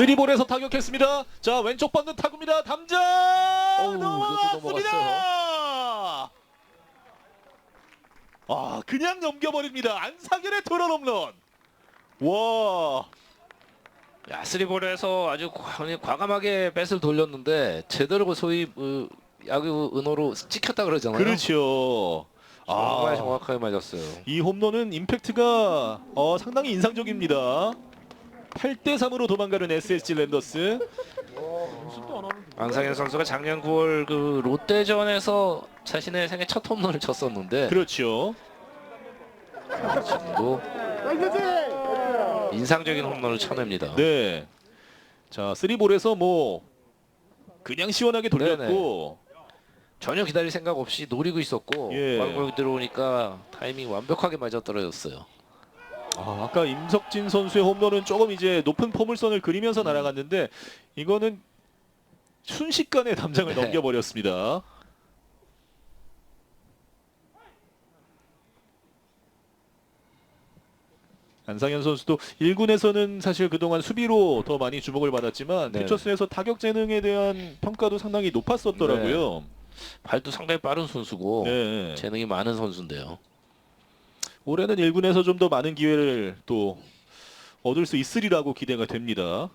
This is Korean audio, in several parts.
쓰리볼에서 타격했습니다. 자 왼쪽 뻗는 타구입니다. 담장 어우, 넘어갔습니다. 아 그냥 넘겨버립니다. 안상현의 투런 홈런. 와 야, 쓰리볼에서 아주 과- 과감하게 배스를 돌렸는데 제대로 그 소위 그 야구 은어로 찍혔다 그러잖아요. 그렇죠. 정말 아, 정확하게 맞았어요. 이 홈런은 임팩트가 어, 상당히 인상적입니다. 8대 3으로 도망가는 SSG 랜더스. 안상현 선수가 작년 9월 그 롯데전에서 자신의 생애 첫 홈런을 쳤었는데 그렇죠. 지금도 인상적인 홈런을 쳐냅니다. 네. 자, 쓰리볼에서 뭐 그냥 시원하게 돌렸고 전혀 기다릴 생각 없이 노리고 있었고 예. 왕공이 들어오니까 타이밍 완벽하게 맞아 떨어졌어요. 아, 아까 임석진 선수의 홈런은 조금 이제 높은 포물선을 그리면서 날아갔는데 이거는 순식간에 담장을 네. 넘겨버렸습니다. 안상현 선수도 1군에서는 사실 그동안 수비로 더 많이 주목을 받았지만 네. 대처스에서 타격 재능에 대한 평가도 상당히 높았었더라고요. 발도 상당히 빠른 선수고 네. 재능이 많은 선수인데요. 올해는 1군에서 좀 더 많은 기회를 또 얻을 수 있으리라고 기대가 됩니다.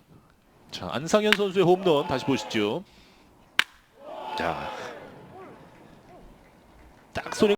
자, 안상현 선수의 홈런 다시 보시죠. 자, 딱 소리